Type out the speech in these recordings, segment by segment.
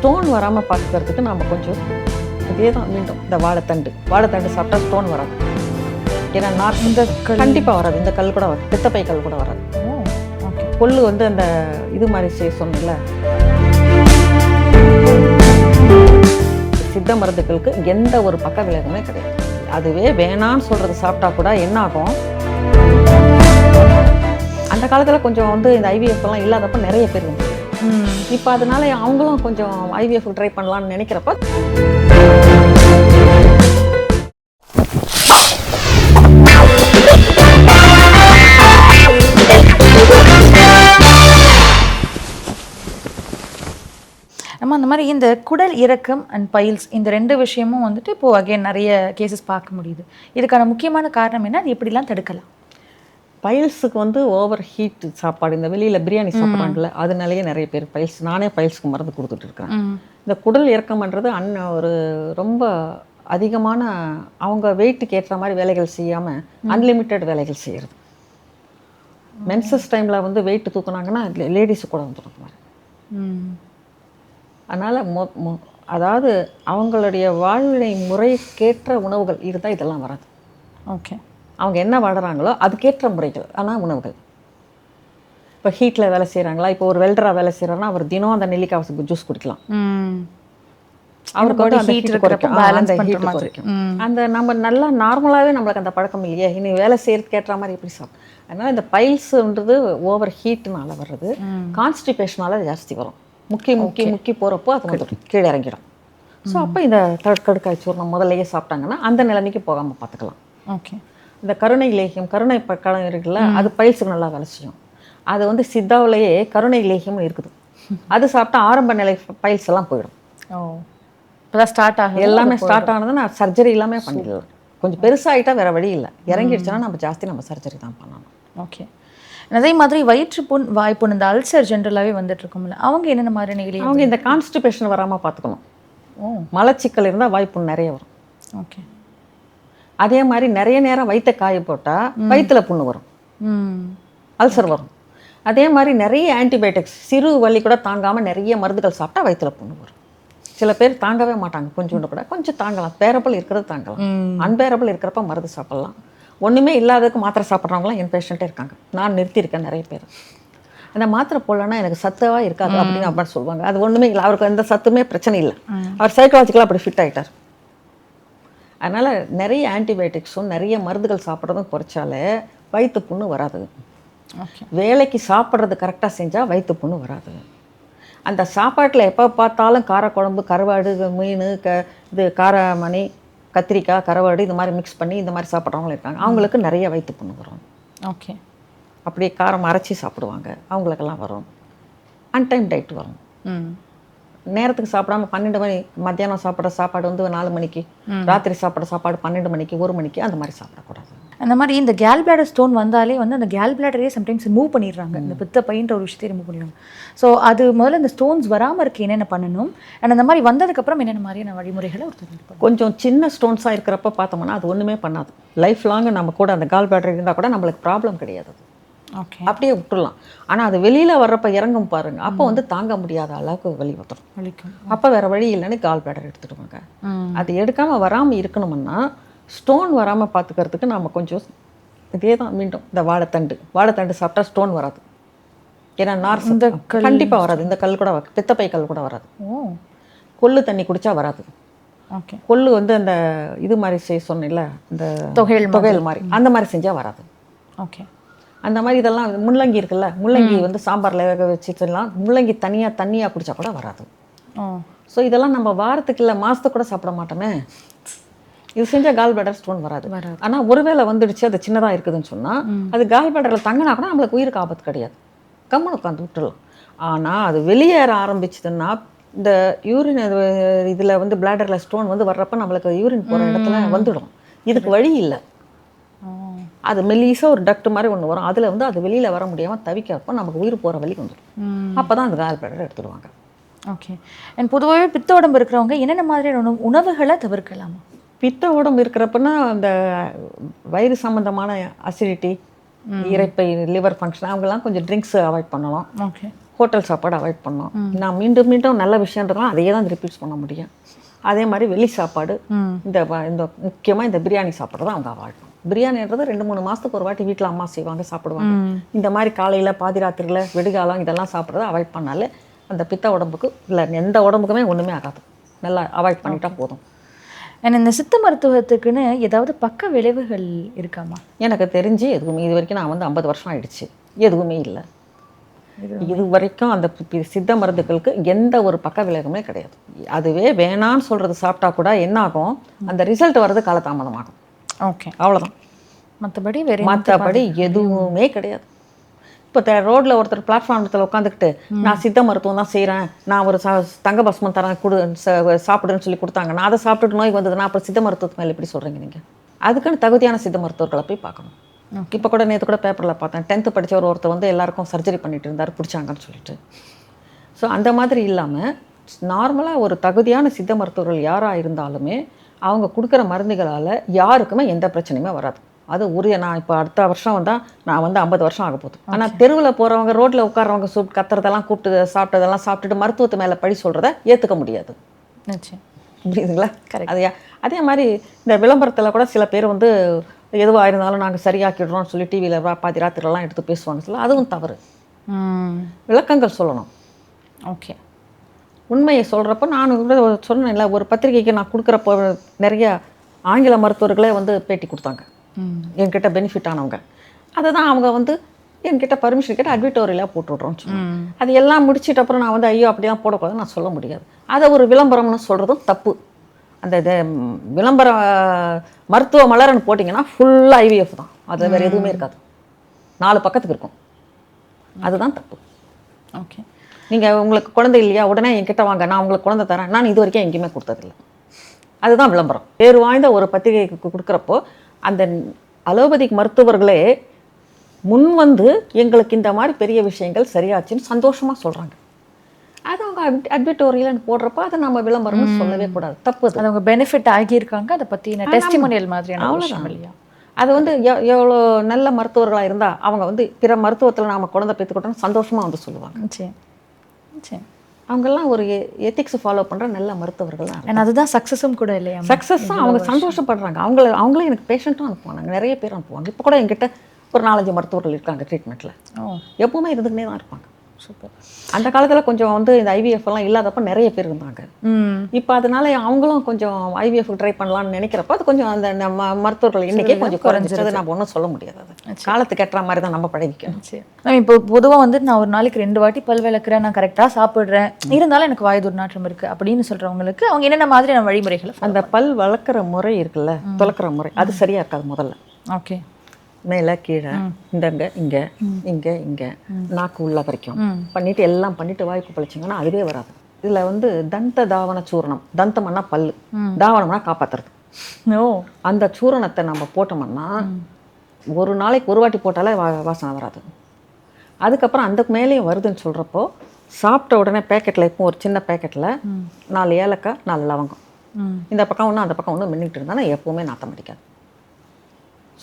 Stone வராமல் பார்த்துக்கிறதுக்கு நாம் கொஞ்சம் இதே தான் மீண்டும் இந்த வாழைத்தண்டு. வாழைத்தண்டு சாப்பிட்டா ஸ்டோன் வராது. ஏன்னா நார் இந்த கண்டிப்பாக வராது. இந்த கல் கூட வராது. பித்தப்பை கல் கூட வராது. கொள்ளு வந்து அந்த இது மாதிரி செய்ய சொன்னல சித்த மருந்துகளுக்கு எந்த ஒரு பக்க விளைவுமே கிடையாது. அதுவே வேணான்னு சொல்றது சாப்பிட்டா கூட என்ன ஆகும்? அந்த காலத்தில் கொஞ்சம் வந்து இந்த ஐவிஎஃப் எல்லாம் இல்லாதப்ப நிறைய பேர் இப்போ அதனால அவங்களும் கொஞ்சம் ஐவிஎஃப் ட்ரை பண்ணலாம்னு நினைக்கிறப்ப நம்ம அந்த மாதிரி இந்த குடல் இறக்கம் அண்ட் பைல்ஸ் இந்த ரெண்டு விஷயமும் வந்துட்டு இப்போ அகைன் நிறைய கேசஸ் பார்க்க முடியுது. இதுக்கான முக்கியமான காரணம் என்ன? அது எப்படிலாம் தடுக்கலாம்? பைல்ஸுக்கு வந்து ஓவர் ஹீட் சாப்பாடு இந்த வெளியில் பிரியாணி சாப்பிட்றாங்கல்ல அதனாலேயே நிறைய பேர் பைல்ஸ் நானே பைல்ஸ்க்கு மருந்து கொடுத்துட்டு இருக்கேன். இந்த குடல் இறக்கம்ன்றது அன்ன ஒரு ரொம்ப அதிகமான அவங்க வெயிட்டுக்கு ஏற்ற மாதிரி வேலைகள் செய்யாமல் அன்லிமிட்டெட் வேலைகள் செய்கிறது மென்சஸ் டைமில் வந்து வெயிட் தூக்குனாங்கன்னா லேடிஸு கூட வந்துடும் மாதிரி அதனால் மொ மொ அதாவது அவங்களுடைய வாழ்வினை முறைக்கேற்ற உணவுகள் இருந்தால் இதெல்லாம் வராது. ஓகே. அவங்க என்ன வளராங்களோ அதுக்கேற்ற முறைகள் ஆனால் உணவுகள். இப்போ ஹீட்டில் வேலை செய்கிறாங்களா இப்போ ஒரு வெல்டராக வேலை செய்கிறாருன்னா அவர் தினம் அந்த நெல்லிக்காய் ஜூஸ் குடிக்கலாம். அவருக்கு வந்து அந்த இருக்கிறப்ப குறைக்கும். அந்த மாதிரி. குறைக்கும். அந்த நம்ம நல்லா நார்மலாகவே நம்மளுக்கு அந்த பழக்கம் இல்லையே. இனி வேலை செய்யறதுக்கு ஏற்ற மாதிரி எப்படி சாப்பிடும் அதனால இந்த பைல்ஸுன்றது ஓவர் ஹீட்னால வர்றது. கான்ஸ்டிபேஷனால ஜாஸ்தி வரும். முக்கி முக்கி முக்கி போகிறப்போ அது வந்து கீழே இறங்கிடும் ஸோ அப்போ இந்த தடுக்கடுக்காய் சூர்ணம் முதல்லையே சாப்பிட்டாங்கன்னா அந்த நிலைமைக்கு போகாமல் பார்த்துக்கலாம் ஓகே இந்த கருணை லேகியம் கருணை பழம் இருக்குல்ல அது பைல்ஸுக்கு நல்லா வேலை செய்யும். அது வந்து சித்தாவிலேயே கருணை லேகியம் இருக்குது. அது சாப்பிட்டா ஆரம்ப நிலை பைல்ஸ் எல்லாம் போயிடும். ஓ. இப்போதான் ஸ்டார்ட் ஆகுது எல்லாமே ஸ்டார்ட் ஆனது நான் சர்ஜரி எல்லாமே பண்ணிடலாம் கொஞ்சம் பெருசாகிட்டா வேற வழி இல்லை. இறங்கிடுச்சுன்னா நம்ம ஜாஸ்தி நம்ம சர்ஜரி தான் பண்ணணும். ஓகே. அதே மாதிரி வயிற்று புண் வாய்ப்புண் இந்த அல்சர் ஜென்ரலாகவே வந்துட்டு இருக்கும்ல அவங்க என்னென்ன மாதிரி நிலையில அவங்க இந்த கான்ஸ்டிபேஷன் வராமல் பார்த்துக்கணும். ஓ. மலச்சிக்கல் இருந்தால் வாய்ப்பு நிறைய வரும். ஓகே. அதே மாதிரி நிறைய நேரம் வயிற்ற காய போட்டால் வயிற்றுல புண்ணு வரும். அல்சர் வரும். அதே மாதிரி நிறைய ஆன்டிபயோட்டிக்ஸ் சிறு வலி கூட தாங்காமல் நிறைய மருந்துகள் சாப்பிட்டா வயிற்றுல புண்ணு வரும். சில பேர் தாங்கவே மாட்டாங்க கொஞ்சோண்டு கூட. கொஞ்சம் தாங்கலாம். பேரபிள் இருக்கிறது தாங்கலாம். அன்பேரபிள் இருக்கிறப்ப மருந்து சாப்பிடலாம். ஒன்றுமே இல்லாததுக்கு மாத்திரை சாப்பிட்றவங்களாம் என் பேஷண்ட்டே இருக்காங்க. நான் நிறுத்தியிருக்கேன் நிறைய பேர். அந்த மாத்திரை போடலன்னா எனக்கு சத்தவாக இருக்காது அப்படின்னு அப்படின்னு சொல்லுவாங்க. அது ஒன்றுமே இல்லை. அவருக்கு எந்த சத்துமே பிரச்சனை இல்லை. அவர் சைக்கலாஜிக்கலாக அப்படி ஃபிட் ஆகிட்டார் அதனால் நிறைய ஆன்டிபயோட்டிக்ஸும் நிறைய மருந்துகள் சாப்பிட்றதும் குறைச்சாலே வயிற்று புண்ணு வராது. வேலைக்கு சாப்பிட்றது கரெக்டாக செஞ்சால் வயிற்று புண்ணு வராது. அந்த சாப்பாட்டில் எப்போ பார்த்தாலும் காரக்குழம்பு கருவாடு மீன் க இது காரமணி கத்திரிக்காய் கருவாடு இது மாதிரி மிக்ஸ் பண்ணி இந்த மாதிரி சாப்பிட்றவங்களும் இருக்காங்க. அவங்களுக்கு நிறைய வயிற்று புண்ணு வரும். ஓகே அப்படியே காரம் அரைச்சி சாப்பிடுவாங்க. அவங்களுக்கெல்லாம் வரும். அன்டைம் டயட் வரும். ம். நேரத்துக்கு சாப்பிடாம பன்னெண்டு மணி மத்தியானம் சாப்பிட்ற சாப்பாடு வந்து நாலு மணிக்கு ராத்திரி சாப்பிட்ற சாப்பாடு பன்னெண்டு மணிக்கு ஒரு மணிக்கு அந்த மாதிரி சாப்பிடக்கூடாது. அந்த மாதிரி இந்த கேல் பிளாடர் ஸ்டோன் வந்தாலே வந்து அந்த கேல் பிளாடரே சம்டைம்ஸ் மூவ் பண்ணிடுறாங்க. இந்த பித்த பையன்ற ஒரு விஷயத்தை ரிமூவ் பண்ணிடுறாங்க ஸோ அது முதல்ல இந்த ஸ்டோன்ஸ் வராமல் இருக்க என்னென்ன பண்ணணும்? அண்ட் அந்த மாதிரி வந்ததுக்கப்புறம் என்னென்ன மாதிரியான வழிமுறைகளை ஒருத்தர் கொஞ்சம் சின்ன ஸ்டோன்ஸாக இருக்கிறப்ப பார்த்தோம்னா அது ஒன்றுமே பண்ணாது. லைஃப் லாங் நம்ம கூட அந்த கால் பேட்டரி இருந்தால் கூட நம்மளுக்கு ப்ராப்ளம் கிடையாது அப்படியே விட்டுடலாம் ஆனால் அது வெளியில் வர்றப்ப இறங்கும் பாருங்க. அப்போ வந்து தாங்க முடியாத அளவுக்கு வெளி வந்துடும் அப்போ வேற வழி இல்லைன்னு கால் பேட்டர் எடுத்துடுவாங்க அது எடுக்காமல் வராமல் இருக்கணும்னா ஸ்டோன் வராமல் பார்த்துக்கிறதுக்கு நம்ம கொஞ்சம் இதே தான் மீண்டும் இந்த வாழைத்தண்டு. வாழைத்தண்டு சாப்பிட்டா ஸ்டோன் வராது. ஏன்னா நார் இந்த கண்டிப்பாக வராது. இந்த கல் கூட. பித்தப்பை கல் கூட வராது. கொள்ளு தண்ணி குடிச்சா வராது. ஓகே கொள்ளு வந்து அந்த இது மாதிரி செய்ய சொன்னேன்ல இந்த தொகையல். தொகையல் மாதிரி. அந்த மாதிரி செஞ்சால் வராது. ஓகே அந்த மாதிரி இதெல்லாம் முள்ளங்கி இருக்குல்ல முள்ளங்கி வந்து சாம்பாரில் வேக வச்சுட்டுலாம் முள்ளங்கி தனியாக தண்ணியாக குடிச்சா கூட வராது. ஸோ இதெல்லாம் நம்ம வாரத்துக்கு இல்லை மாதத்துக்கு கூட சாப்பிட மாட்டோமே. இது செஞ்சால் கால் பேடர் ஸ்டோன் வராது. ஆனால் ஒருவேளை வந்துடுச்சு அது சின்னதாக இருக்குதுன்னு சொன்னால் அது கால் பேடரில் தங்கினா கூட நம்மளுக்கு உயிருக்கு ஆபத்து கிடையாது. கம்மன் உட்காந்து விட்டுடலாம். ஆனால் அது வெளியேற ஆரம்பிச்சதுன்னா இந்த யூரின் இதில் வந்து பிளாடரில் ஸ்டோன் வந்து வர்றப்ப நம்மளுக்கு யூரின் போகிற இடத்துல வந்துடும். இதுக்கு வழி இல்லை. அது மெல்லிசாக ஒரு டக்ட் மாதிரி ஒன்று வரும். அதில் வந்து அது வெளியில் வர முடியாமல் தவிக்கிறப்போ நமக்கு உயிர் போகிற வழி வந்துடும் அப்போ தான் அந்த கால் பேடர் எடுத்துடுவாங்க. ஓகே. அண்ட் பொதுவாகவே பித்த உடம்பு இருக்கிறவங்க என்னென்ன மாதிரியான உணவு உணவுகளை தவிர்க்கலாமா? பித்த உடம்பு இருக்கிறப்பன்னா அந்த வயிறு சம்மந்தமான அசிடிட்டி இறைப்பை லிவர் ஃபங்க்ஷன் அவங்கெல்லாம் கொஞ்சம் ட்ரிங்க்ஸ் அவாய்ட் பண்ணலாம். ஓகே. ஹோட்டல் சாப்பாடு அவாய்ட் பண்ணோம் நான் மீண்டும் மீண்டும் நல்ல விஷயன்றதுலாம் அதையே தான் ரிப்பீட் பண்ண முடியும். அதே மாதிரி வெளி சாப்பாடு இந்த இந்த முக்கியமாக இந்த பிரியாணி சாப்பிட்றது தான் அவங்க அவாய்ட் பிரியாணின்றது ரெண்டு மூணு மாதத்துக்கு ஒரு வாட்டி வீட்டில் அம்மா செய்வாங்க சாப்பிடுவாங்க. இந்த மாதிரி காலையில் பாதிராத்திரியில் விடுகாலம் இதெல்லாம் சாப்பிட்றத அவாய்ட் பண்ணாலே அந்த பித்த உடம்புக்கு இல்லை எந்த உடம்புக்குமே ஒன்றுமே ஆகாது. நல்லா அவாய்ட் பண்ணிட்டா போதும். And இந்த சித்த மருத்துவத்துக்குன்னு ஏதாவது பக்க விளைவுகள் இருக்காமா? எனக்கு தெரிஞ்சு எதுவுமே இது வரைக்கும் நான் வந்து ஐம்பது வருஷம் ஆயிடுச்சு. எதுவுமே இல்லை. இது வரைக்கும் அந்த சித்த மருந்துகளுக்கு எந்த ஒரு பக்க விளைவுமே கிடையாது. அதுவே வேணான்னு சொல்கிறது சாப்பிட்டா கூட என்ன ஆகும் அந்த ரிசல்ட் வர்றது காலதாமதமாகும். ஓகே. அவ்வளோதான் மற்றபடி வேற மற்றபடி எதுவுமே கிடையாது. இப்போ ரோட்டில் ஒருத்தர் பிளாட்ஃபார்மத்தில் உட்காந்துக்கிட்டு நான் சித்த மருத்துவம் தான் செய்கிறேன் நான் ஒரு ச தங்க பஸ்மம் தரேன் கொடு சாப்பிடுன்னு சொல்லி கொடுத்தாங்க. நான் அதை சாப்பிட்டுட்டு நோய் வந்ததுன்னா அப்புறம் சித்த மருத்துவத்து மேலே எப்படி சொல்கிறீங்க நீங்கள் அதுக்குன்னு தகுதியான சித்த மருத்துவர்களை போய் பார்க்கணும். இப்போ கூட நேற்று கூட பேப்பரில் பார்த்தேன். டென்த்து படிச்ச ஒரு ஒருத்தர் வந்து எல்லாருக்கும் சர்ஜரி பண்ணிட்டு இருந்தார் பிடிச்சாங்கன்னு சொல்லிட்டு. ஸோ அந்த மாதிரி இல்லாமல் நார்மலாக ஒரு தகுதியான சித்த மருத்துவர்கள் யாராக இருந்தாலுமே அவங்க கொடுக்குற மருந்துகளால் யாருக்குமே எந்த பிரச்சனையுமே வராது. அது உரிய நான் இப்போ அடுத்த வருஷம் வந்தால் நான் வந்து ஐம்பது வருஷம் ஆக போகுது. ஆனால் தெருவில் போகிறவங்க ரோட்டில் உட்கார்றவங்க சூப் கத்துறதெல்லாம் கூப்பிட்டு சாப்பிட்டதெல்லாம் சாப்பிட்டுட்டு மருத்துவத்து மேலே பழி சொல்கிறத ஏற்றுக்க முடியாது. புரியுதுங்களா? அதே அதே மாதிரி இந்த விளம்பரத்தில் கூட சில பேர் வந்து எதுவாக இருந்தாலும் நாங்கள் சரியாக்கிடுறோம்னு சொல்லி டிவியில் பாதி ராத்திரிலாம் எடுத்து பேசுவாங்க. சொல்ல அதுவும் தவறு. விளக்கங்கள் சொல்லணும். ஓகே உண்மையை சொல்கிறப்ப நான் கூட சொன்னேன்ல ஒரு பத்திரிகைக்கு நான் கொடுக்குறப்போ நிறைய ஆங்கில மருத்துவர்களே வந்து பேட்டி கொடுத்தாங்க. என்கிட்ட பெனிஃபிட் ஆனவங்க. அதை தான் அவங்க வந்து என்கிட்ட பர்மிஷன் கேட்டு அட்விட்டோரியலாக போட்டு விட்றோம்னு சொன்னாங்க. ம். அது எல்லாம் முடிச்சிட்ட அப்புறம் நான் வந்து ஐயோ அப்படிலாம் போடக்கூடாதுன்னு நான் சொல்ல முடியாது. அதை ஒரு விளம்பரம்னு சொல்கிறதும் தப்பு. அந்த இது ம், விளம்பர மருத்துவ மலர்னு போட்டிங்கன்னா ஃபுல்லாக ஐவிஎஃப் தான். அதில் வேறு எதுவுமே இருக்காது. நாலு பக்கத்துக்கு இருக்கும். அதுதான் தப்பு. ஓகே. நீங்கள் உங்களுக்கு குழந்தை இல்லையா? உடனே என்கிட்ட வாங்க. நான் உங்களுக்கு குழந்தை தரேன். நான் இது வரைக்கும் எங்கேயுமே கொடுத்ததில்ல. அதுதான் விளம்பரம். பேர் வாய்ந்த ஒரு பத்திரிகைக்கு கொடுக்குறப்போ அந்த அலோபதிக் மருத்துவர்களே முன் வந்து எங்களுக்கு இந்த மாதிரி பெரிய விஷயங்கள் சரியாச்சுன்னு சந்தோஷமாக சொல்கிறாங்க அது அவங்க அட்விட்டோரியல் போடுறப்போ அதை நம்ம விளம்பரம்னு சொல்லவே கூடாது. தப்பு அது அவங்க பெனிஃபிட் ஆகியிருக்காங்க. அதை பற்றின டெஸ்டிமோனியல் மாதிரியான விஷயம் இல்லையா? அது வந்து எவ்- எவ்வளோ நல்ல மருத்துவர்களாக இருந்தால் அவங்க வந்து பிற மருத்துவத்தில் நாம குழந்தை பெற்றுக்கிட்டோம்னு சந்தோஷமாக வந்து சொல்லுவாங்க. நிச்சயம். நிச்சயம் அவங்கெல்லாம் ஒரு எத்திக்ஸ் ஃபாலோ பண்ணுற நல்ல மருத்துவர்கள் தான் அதுதான் சக்ஸஸும் கூட இல்லையா? சக்ஸஸ் தான் அவங்க சந்தோஷப்படுறாங்க. அவங்கள அவங்களே எனக்கு பேஷண்ட்டும் அனுப்புவாங்க. நிறைய பேர் அனுப்புவாங்க. இப்போ கூட என்கிட்ட ஒரு நாலஞ்சு மருத்துவர்கள் இருக்காங்க ட்ரீட்மெண்ட்டில் ஓ. எப்பவுமே இருந்துக்கிட்டே தான் இருப்பாங்க. சூப்பர். அந்த காலத்தில் கொஞ்சம் வந்து இந்த ஐவிஎஃப் எல்லாம் இல்லாதப்ப நிறைய பேர் இருந்தாங்க. இப்போ அதனால அவங்களும் கொஞ்சம் ஐவிஎஃப் ட்ரை பண்ணலாம்னு நினைக்கிறப்ப அது கொஞ்சம் அந்த நம்ம மருத்துவர்கள் எண்ணிக்கை கொஞ்சம் குறைஞ்சிருது நம்ம ஒன்றும் சொல்ல முடியாது அது. காலத்துக்கு ஏற்ற மாதிரி தான் நம்ம பழகிக்கணும் மேம் இப்போ பொதுவாக வந்து நான் ஒரு நாளைக்கு ரெண்டு வாட்டி பல் விளக்குறேன் நான் கரெக்டாக சாப்பிட்றேன். இருந்தாலும் எனக்கு வாய் துர்நாற்றம் இருக்குது அப்படின்னு சொல்கிறவங்களுக்கு அவங்க என்னென்ன மாதிரியான வழிமுறைகளை அந்த பல் வளர்க்குற முறை இருக்குல்ல துளக்குற முறை. அது சரியா இருக்காது முதல்ல. ஓகே. மேலே கீழே இந்தங்க இங்கே இங்கே இங்கே. நாக்கு உள்ள வரைக்கும். பண்ணிட்டு எல்லாம் பண்ணிட்டு வாய்ப்பு பழிச்சிங்கன்னா அதுவே வராது. இதில் வந்து தந்த தாவன சூரணம் தந்தம்னா பல்லு. தாவனம்னா காப்பாத்துறது. ஓ. அந்த சூரணத்தை நம்ம போட்டோம்னா ஒரு நாளைக்கு ஒரு வாட்டி போட்டாலே வா வாசனை வராது. அதுக்கப்புறம் அந்த மேலேயும் வருதுன்னு சொல்கிறப்போ சாப்பிட்ட உடனே பேக்கெட்டில் இப்போ ஒரு சின்ன பேக்கெட்டில் நாலு ஏலக்காய் நாலு லவங்கம். இந்த பக்கம் ஒன்று அந்த பக்கம் ஒன்று மின்னிட்டு இருந்தானா எப்போவுமே நாத்தம் அடிக்காது.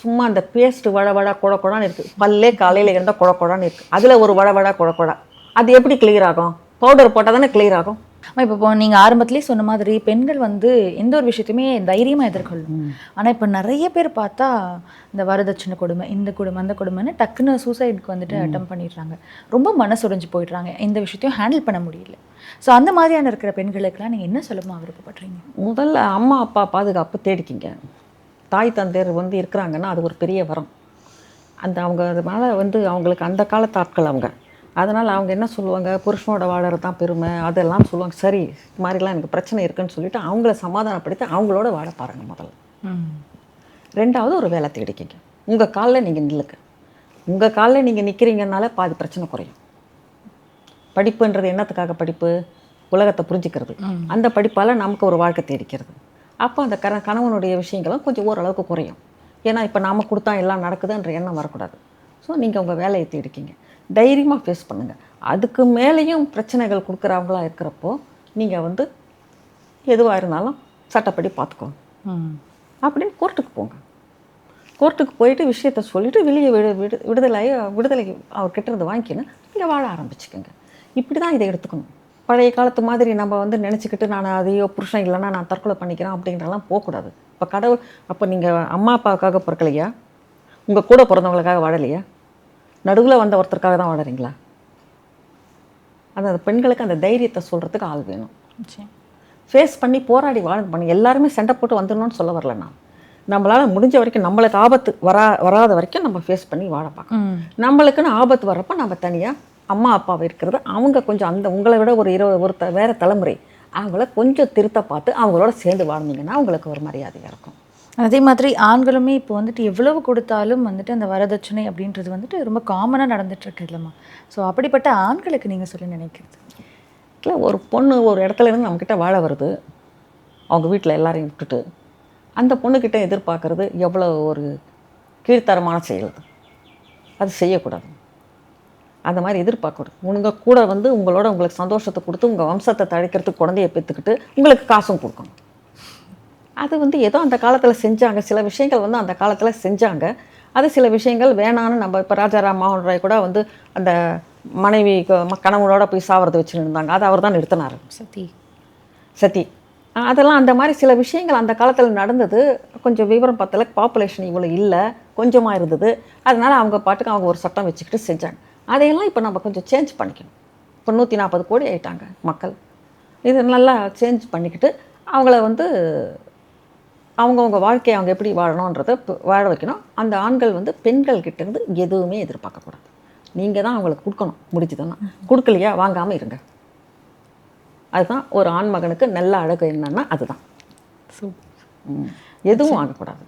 சும்மா அந்த பேஸ்ட் வழ வழ குழ குழான்னு இருக்குது பல்லே காலையில் இருந்தால் குழ குழான்னு இருக்குது அதில் ஒரு வழ வழ குழ குழா அது எப்படி கிளியர் ஆகும்? பவுடர் போட்டால் தானே கிளியர் ஆகும்? இப்போ இப்போ நீங்கள் ஆரம்பத்திலே சொன்ன மாதிரி பெண்கள் வந்து எந்த ஒரு விஷயத்தையுமே தைரியமாக எதிர்கொள்ளும். ஆனால் இப்போ நிறைய பேர் பார்த்தா இந்த வரதட்சணை கொடுமை இந்த கொடுமை அந்த கொடுமைன்னு டக்குன்னு சூசைடுக்கு வந்துட்டு அட்டம் பண்ணிடுறாங்க. ரொம்ப மனசுடைஞ்சு போயிடுறாங்க. இந்த விஷயத்தையும் ஹேண்டில் பண்ண முடியல. ஸோ அந்த மாதிரியான இருக்கிற பெண்களுக்கெல்லாம் நீங்கள் என்ன சொல்லமா விருப்பப்படுறீங்க? முதல்ல அம்மா அப்பா பாதுகாப்பு தேடிக்கிங்க. தாய் தந்தையர் வந்து இருக்கிறாங்கன்னா அது ஒரு பெரிய வரம். அந்த அவங்க அது மேலே வந்து அவங்களுக்கு அந்த காலத்து ஆட்கள் அவங்க. அதனால் அவங்க என்ன சொல்லுவாங்க? புருஷனோட வாழறது தான் பெருமை. அதெல்லாம் சொல்லுவாங்க. சரி இது மாதிரிலாம் எனக்கு பிரச்சனை இருக்குன்னு சொல்லிட்டு அவங்கள சமாதானப்படுத்தி அவங்களோட வாழ பாருங்க முதல்ல. ரெண்டாவது ஒரு வேலை தேடிக்கிங்க. உங்கள் காலில் நீங்கள் நில்லுங்க. உங்கள் காலில் நீங்கள் நிற்கிறீங்கனால பாதி பிரச்சனை குறையும். படிப்புன்றது என்னத்துக்காக படிப்பு? உலகத்தை புரிஞ்சுக்கிறது. அந்த படிப்பால் நமக்கு ஒரு வாழ்க்கை தேடிக்கிறது. அப்போ அந்த கர கணவனுடைய விஷயங்களும் கொஞ்சம் ஓரளவுக்கு குறையும். ஏன்னா இப்போ நாம கொடுத்தா எல்லாம் நடக்குதுன்ற எண்ணம் வரக்கூடாது. ஸோ நீங்கள் உங்கள் வேலையை தேடிக்கிங்க. தைரியமாக ஃபேஸ் பண்ணுங்கள் அதுக்கு மேலேயும் பிரச்சனைகள் கொடுக்குறவங்களா இருக்கிறப்போ நீங்கள் வந்து எதுவாக இருந்தாலும் சட்டப்படி பார்த்துக்கோங்க அப்படியே கோர்ட்டுக்கு போங்க. கோர்ட்டுக்கு போயிட்டு விஷயத்த சொல்லிட்டு வெளியே விடு விடு விடுதலை விடுதலை அவர்கிட்ட இருந்து வாங்கிக்கின்னு நீங்கள் வாழ ஆரம்பிச்சுக்கோங்க. இப்படி தான் இதை எடுத்துக்கணும். பழைய காலத்து மாதிரி நம்ம வந்து நினச்சிக்கிட்டு நான் அதையோ புருஷன் இல்லைன்னா நான் தற்கொலை பண்ணிக்கிறேன் அப்படின்றலாம் போகக்கூடாது. இப்போ கடவுள் அப்போ நீங்கள் அம்மா அப்பாவுக்காக பிறக்கலையா? உங்கள் கூட பிறந்தவங்களுக்காக வாழலையா? நடுவில் வந்த ஒருத்தருக்காக தான் வாழறீங்களா? அந்த பெண்களுக்கு அந்த தைரியத்தை சொல்கிறதுக்கு ஆள் வேணும். ஃபேஸ் பண்ணி போராடி வாழ பண்ணி எல்லாருமே சண்டை போட்டு வந்துடணும்னு சொல்ல வரல நான். நம்மளால் முடிஞ்ச வரைக்கும் நம்மளுக்கு ஆபத்து வரா வராத வரைக்கும் நம்ம ஃபேஸ் பண்ணி வாழ பார்க்கணும். நம்மளுக்குன்னு ஆபத்து வரப்போ நம்ம தனியாக அம்மா அப்பாவை இருக்கிறது அவங்க கொஞ்சம் அந்த உங்களை விட ஒரு இருபது ஒரு த வேறு தலைமுறை. அவங்கள கொஞ்சம் திருத்த பார்த்து அவங்களோட சேர்ந்து வாழ்ந்தீங்கன்னா அவங்களுக்கு ஒரு மரியாதையாக இருக்கும். அதே மாதிரி ஆண்களுமே இப்போ வந்துட்டு எவ்வளவு கொடுத்தாலும் வந்துட்டு அந்த வரதட்சணை அப்படின்றது வந்துட்டு ரொம்ப காமனாக நடந்துட்டு இருக்கு இல்லைம்மா. ஸோ அப்படிப்பட்ட ஆண்களுக்கு நீங்கள் சொல்லி நினைக்கிறது. இல்லை ஒரு பொண்ணு ஒரு இடத்துல இருந்து நம்மக்கிட்ட வாழ வருது. அவங்க வீட்டில் எல்லாரையும் விட்டுட்டு அந்த பொண்ணுக்கிட்ட எதிர்பார்க்கறது எவ்வளோ ஒரு கீழ்த்தரமான செயல். அது செய்யக்கூடாது. அந்த மாதிரி எதிர்பார்க்கக்கூடாது உங்கள் கூட வந்து உங்களோட உங்களுக்கு சந்தோஷத்தை கொடுத்து உங்கள் வம்சத்தை தழைக்கிறதுக்கு குழந்தைய பெற்றுக்கிட்டு உங்களுக்கு காசும் கொடுக்கணும். அது வந்து ஏதோ அந்த காலத்தில் செஞ்சாங்க. சில விஷயங்கள் வந்து அந்த காலத்தில் செஞ்சாங்க. அது சில விஷயங்கள் வேணான்னு நம்ம இப்போ ராஜாராம் மோகன் ராய் கூட வந்து அந்த மனைவி கணவனோட போய் சாவறதை வச்சுன்னு இருந்தாங்க. அதை அவர் தான் நிறுத்தினார். சதி. சதி. அஹ் அதெல்லாம் அந்த மாதிரி சில விஷயங்கள் அந்த காலத்தில் நடந்தது. கொஞ்சம் விவரம் பார்த்தல பாப்புலேஷன் இவ்வளோ இல்லை. கொஞ்சமாக இருந்தது. அதனால அவங்க பாட்டுக்கு அவங்க ஒரு சட்டம் வச்சுக்கிட்டு செஞ்சாங்க. அதையெல்லாம் இப்போ நம்ம கொஞ்சம் சேஞ்ச் பண்ணிக்கணும். இப்போ நூற்றி நாற்பது கோடி ஆயிட்டாங்க மக்கள். இது நல்லா சேஞ்ச் பண்ணிக்கிட்டு அவங்கள வந்து அவங்கவுங்க வாழ்க்கையை அவங்க எப்படி வாழணுன்றதை வாழ வைக்கணும். அந்த ஆண்கள் வந்து பெண்கள் கிட்ட இருந்து எதுவுமே எதிர்பார்க்கக்கூடாது நீங்கள் தான் அவங்களுக்கு கொடுக்கணும். முடிச்சுதுன்னா கொடுக்கலையா? வாங்காமல் இருங்க. அதுதான் ஒரு ஆண் மகனுக்கு நல்ல அழகு என்னன்னா அதுதான். எதுவும் வாங்கக்கூடாது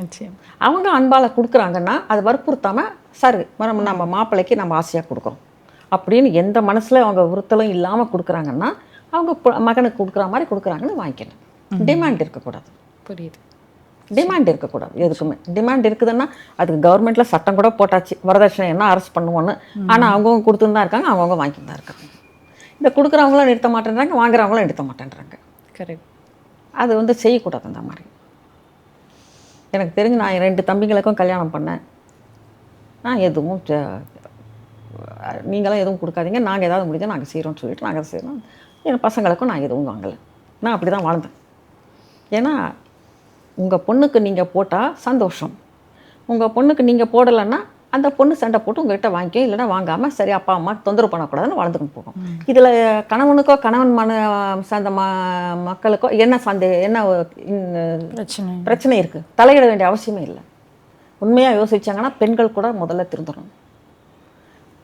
நிச்சயம். அவங்க அன்பால் கொடுக்குறாங்கன்னா அது வற்புறுத்தாமல் சரி நம்ம நம்ம மாப்பிள்ளைக்கு நம்ம ஆசையாக கொடுக்குறோம். அப்படின்னு எந்த மனசில் அவங்க உறுத்தலும் இல்லாமல் கொடுக்குறாங்கன்னா அவங்க மகனுக்கு கொடுக்குற மாதிரி கொடுக்குறாங்கன்னு வாங்கிக்கணும் டிமாண்ட் இருக்கக்கூடாது. புரியுது. டிமாண்ட் இருக்கக்கூடாது எதுக்குமே. டிமாண்ட் இருக்குதுன்னா அதுக்கு கவர்மெண்ட்டில் சட்டம் கூட போட்டாச்சு. வரதட்சணை என்ன அரெஸ்ட் பண்ணுவோன்னு. ஆனால் அவங்கவுங்க கொடுத்துன்னு தான் இருக்காங்க அவங்கவுங்க வாங்கிட்டு தான் இருக்காங்க. இந்த கொடுக்குறவங்களும் நிறுத்த மாட்டேன்றாங்க வாங்குறவங்களும் நிறுத்த மாட்டேன்றாங்க. கரெக்ட் அது வந்து செய்யக்கூடாது அந்த மாதிரி. எனக்கு தெரிஞ்சு நான் என் ரெண்டு தம்பிங்களுக்கும் கல்யாணம் பண்ணேன். நான் எதுவும் நீங்களாம் எதுவும் கொடுக்காதீங்க. நாங்கள் ஏதாவது முடிஞ்சால் நாங்கள் செய்கிறோம்னு சொல்லிட்டு நாங்கள் செய்கிறோம் என் பசங்களுக்கும் நான் எதுவும் வாங்கலை. நான் அப்படி தான் வாழ்ந்தேன். ஏன்னா உங்கள் பொண்ணுக்கு நீங்கள் போட்டால் சந்தோஷம். உங்கள் பொண்ணுக்கு நீங்கள் போடலைன்னா அந்த பொண்ணு சண்டை போட்டு உங்ககிட்ட வாங்கிக்கோ இல்லைன்னா வாங்காமல் சரி அப்பா அம்மா தொந்தரவு பண்ணக்கூடாதுன்னு வாழ்ந்துக்கிட்டு போகும். இதில் கணவனுக்கோ கணவன் மன சார்ந்த ம மக்களுக்கோ என்ன சந்தே என்ன பிரச்சனை? பிரச்சனை இருக்குது தலையிட வேண்டிய அவசியமே இல்லை. உண்மையாக யோசிச்சாங்கன்னா பெண்கள் கூட முதல்ல திருந்தணும்.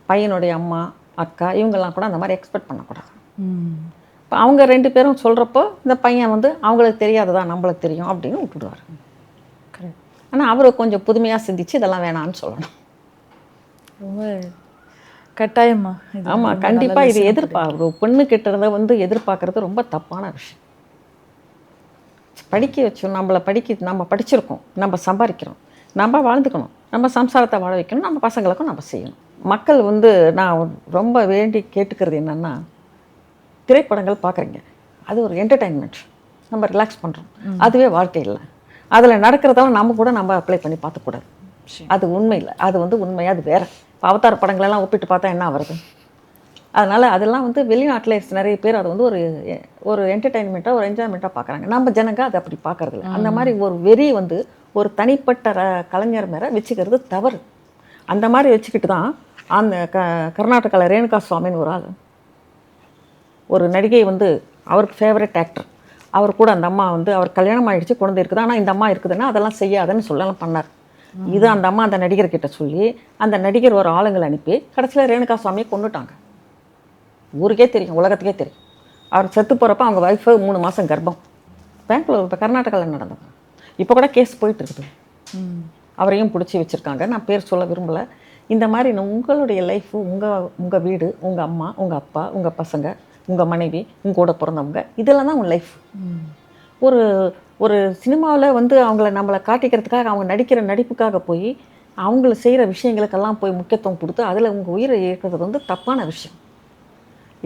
பையனுடைய அம்மா அக்கா இவங்கெல்லாம் கூட அந்த மாதிரி எக்ஸ்பெக்ட் பண்ணக்கூடாது. இப்போ அவங்க ரெண்டு பேரும் சொல்கிறப்போ இந்த பையன் வந்து அவங்களுக்கு தெரியாததா நம்மளுக்கு தெரியும் அப்படின்னு விட்டுடுவார். ஆனால் அவர் கொஞ்சம் புதுமையாக சிந்திச்சு இதெல்லாம் வேணான்னு சொல்லணும். ரொம்ப கட்டாயமா ஆமாம் கண்டிப்பாக இது. எதிர்பார்க்க ஒரு பெண்ணு கிட்ட இருந்து வந்து எதிர்பார்க்கறது ரொம்ப தப்பான விஷயம். படிக்க வச்சோம் நம்மளை படிக்க நம்ம படிச்சிருக்கோம் நம்ம சம்பாதிக்கிறோம் நம்ம வாழ்ந்துக்கணும் நம்ம சம்சாரத்தை வாழ வைக்கணும் நம்ம பசங்களுக்கும் நம்ம செய்யணும். மக்கள் வந்து நான் ரொம்ப வேண்டி கேட்டுக்கிறது என்னென்னா திரைப்படங்கள் பார்க்குறீங்க அது ஒரு என்டர்டைன்மெண்ட் நம்ம ரிலாக்ஸ் பண்ணுறோம் அதுவே வாழ்க்கை இல்லை. அதில் நடக்கிறதெல்லாம் நம்ம கூட நம்ம அப்ளை பண்ணி பார்த்துக்கூடாது. அது உண்மை இல்லை. அது வந்து உண்மை அது வேற. அவதார படங்களெல்லாம் ஒப்பிட்டு பார்த்தா என்ன வருது அதனால் அதெல்லாம் வந்து வெளிநாட்டில் நிறைய பேர் அது வந்து ஒரு ஒரு என்டர்டெயின்மெண்ட்டாக ஒரு என்ஜாய்மெண்ட்டாக பார்க்குறாங்க. நம்ம ஜனங்க அதை அப்படி பார்க்கறதில்ல. அந்த மாதிரி ஒரு வெறி வந்து ஒரு தனிப்பட்ட கலைஞர் மேலே வச்சுக்கிறது தவறு. அந்த மாதிரி வச்சுக்கிட்டு தான் அந்த க கர்நாடகாவில் ரேணுகா சுவாமின்னு ஒரு ஆள் ஒரு நடிகை வந்து அவருக்கு ஃபேவரட் ஆக்டர் அவர் கூட அந்த அம்மா வந்து அவர் கல்யாணம் ஆயிடுச்சு குழந்தை இருக்குது. ஆனால் இந்த அம்மா இருக்குதுன்னா அதெல்லாம் செய்யாதுன்னு சொல்லலாம் பண்ணார். இது அந்த அம்மா அந்த நடிகர்கிட்ட சொல்லி அந்த நடிகர் ஒரு ஆளுங்களை அனுப்பி கடைசியில் ரேணுகா சுவாமியை கொண்டுட்டாங்க ஊருக்கே தெரியும் உலகத்துக்கே தெரியும். அவர் செத்து போகிறப்ப அவங்க ஒய்ஃபு மூணு மாதம் கர்ப்பம். பெங்களூர் இப்போ கர்நாடகாவில் நடந்தது. இப்போ கூட கேஸ் போயிட்டு இருக்குது. அவரையும் பிடிச்சி வச்சுருக்காங்க. நான் பேர் சொல்ல விரும்பலை. இந்த மாதிரி உங்களுடைய லைஃபு உங்கள் உங்கள் வீடு உங்கள் அம்மா உங்கள் அப்பா உங்கள் பசங்க உங்கள் மனைவி உங்க கூட பிறந்தவங்க இதெல்லாம் தான் உன் லைஃப் ஒரு ஒரு சினிமாவில் வந்து அவங்கள நம்மளை காட்டிக்கிறதுக்காக அவங்க நடிக்கிற நடிப்புக்காக போய் அவங்கள செய்கிற விஷயங்களுக்கெல்லாம் போய் முக்கியத்துவம் கொடுத்து அதில் உங்கள் உயிரை இழக்கிறது வந்து தப்பான விஷயம்.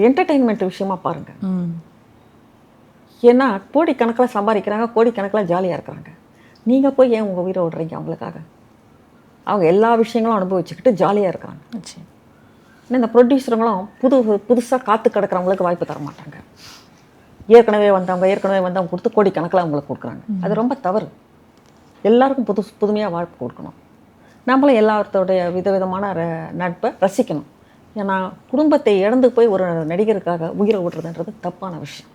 என்டர்டெயின்மெண்ட் விஷயமா பாருங்கள் ஏன்னா கோடிக்கணக்கில் சம்பாதிக்கிறாங்க கோடிக்கணக்கில் ஜாலியாக இருக்கிறாங்க. நீங்கள் போய் ஏன் உங்கள் உயிரை விடுறீங்க அவங்களுக்காக? அவங்க எல்லா விஷயங்களும் அனுபவிச்சுக்கிட்டு ஜாலியாக இருக்கிறாங்க இந்த ப்ரொடியூசருங்களும் புது புதுசாக காத்து கிடக்கிறவங்களுக்கு வாய்ப்பு தர மாட்டாங்க ஏற்கனவே வந்தவங்க ஏற்கனவே வந்தவங்க கொடுத்து கோடி கணக்கில் அவங்களுக்கு கொடுக்குறாங்க. அது ரொம்ப தவறு. எல்லாருக்கும் புது புதுமையாக வாய்ப்பு கொடுக்கணும். நம்மளும் எல்லாத்தோடைய விதவிதமான நட்பை ரசிக்கணும். ஏன்னா குடும்பத்தை இழந்து போய் ஒரு நடிகருக்காக உயிரை விடுறதுன்றது தப்பான விஷயம்.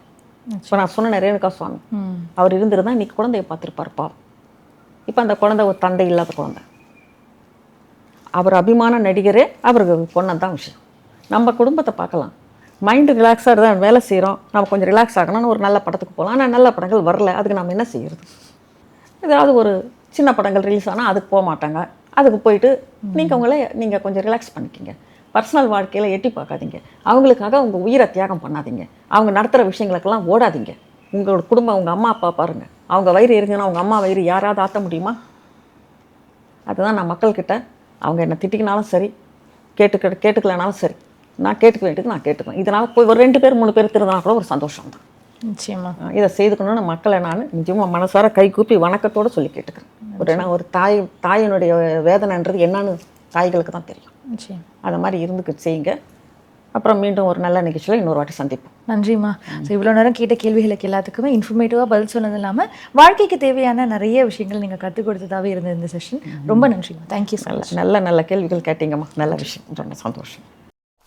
இப்போ நான் சொன்ன ரேணுகா சுவாமி. அவர் இருந்திருந்தா இன்னைக்கு குழந்தைய பார்த்துருப்பாருப்பா இப்போ அந்த குழந்தை ஒரு தந்தை இல்லாத குழந்தை. அவர் அபிமான நடிகரே அவருக்கு பொண்ணு தான் விஷயம். நம்ம குடும்பத்தை பார்க்கலாம். மைண்டு ரிலாக்ஸாக தான் வேலை செய்கிறோம் நம்ம கொஞ்சம் ரிலாக்ஸ் ஆகணும்னு ஒரு நல்ல படத்துக்கு போகலாம் ஆனால் நல்ல படங்கள் வரல. அதுக்கு நம்ம என்ன செய்யறது? ஏதாவது ஒரு சின்ன படங்கள் ரிலீஸ் ஆனால் அதுக்கு போக மாட்டாங்க. அதுக்கு போயிட்டு நீங்கள் உங்களே நீங்கள் கொஞ்சம் ரிலாக்ஸ் பண்ணிக்கிங்க. பர்சனல் வாழ்க்கையில் எட்டி பார்க்காதீங்க. அவங்களுக்காக உங்கள் உயிரை தியாகம் பண்ணாதீங்க. அவங்க நடத்துகிற விஷயங்களுக்கெல்லாம் ஓடாதீங்க. உங்களோட குடும்பம் உங்கள் அம்மா அப்பா பாருங்கள் அவங்க வயிறு இருக்குன்னா அவங்க அம்மா வயிறு யாராவது ஆற்ற முடியுமா? அதுதான் நான் மக்கள்கிட்ட. அவங்க என்னை திட்டிக்கினாலும் சரி கேட்டுக்க கேட்டுக்கலனாலும் சரி. நான் கேட்டுக்க வேண்டியது நான் கேட்டுக்குவேன் இதனால் போய் ஒரு ரெண்டு பேர் மூணு பேர் திருந்தினா கூட ஒரு சந்தோஷம் தான் நிச்சயமா இதை செய்துக்கணும்னு மக்களை நான் நிஜமாக மனசார கை கூப்பி வணக்கத்தோடு சொல்லி கேட்டுக்கிறேன். ஒரு ஏன்னா ஒரு தாய் தாயினுடைய வேதனைன்றது என்னன்னு தாய்களுக்கு தான் தெரியும். அதை மாதிரி இருந்துக்கு செய்யுங்க. அப்புறம் மீண்டும் ஒரு நல்ல நிகழ்ச்சியில் இன்னொரு வாட்டி சந்திப்போம். நன்றிம்மா. ஸோ இவ்வளோ நேரம் கேட்ட கேள்விகளுக்கு எல்லாத்துக்குமே இன்ஃபர்மேட்டிவாக பதில் சொன்னது இல்லாமல் வாழ்க்கைக்கு தேவையான நிறைய விஷயங்கள் நீங்கள் கற்றுக் கொடுத்ததாகவே இருந்தது இந்த செஷன் ரொம்ப நன்றிம்மா. தேங்க்யூ நல்ல நல்ல நல்ல கேள்விகள் கேட்டீங்கம்மா. நல்ல விஷயம். ரொம்ப சந்தோஷம்.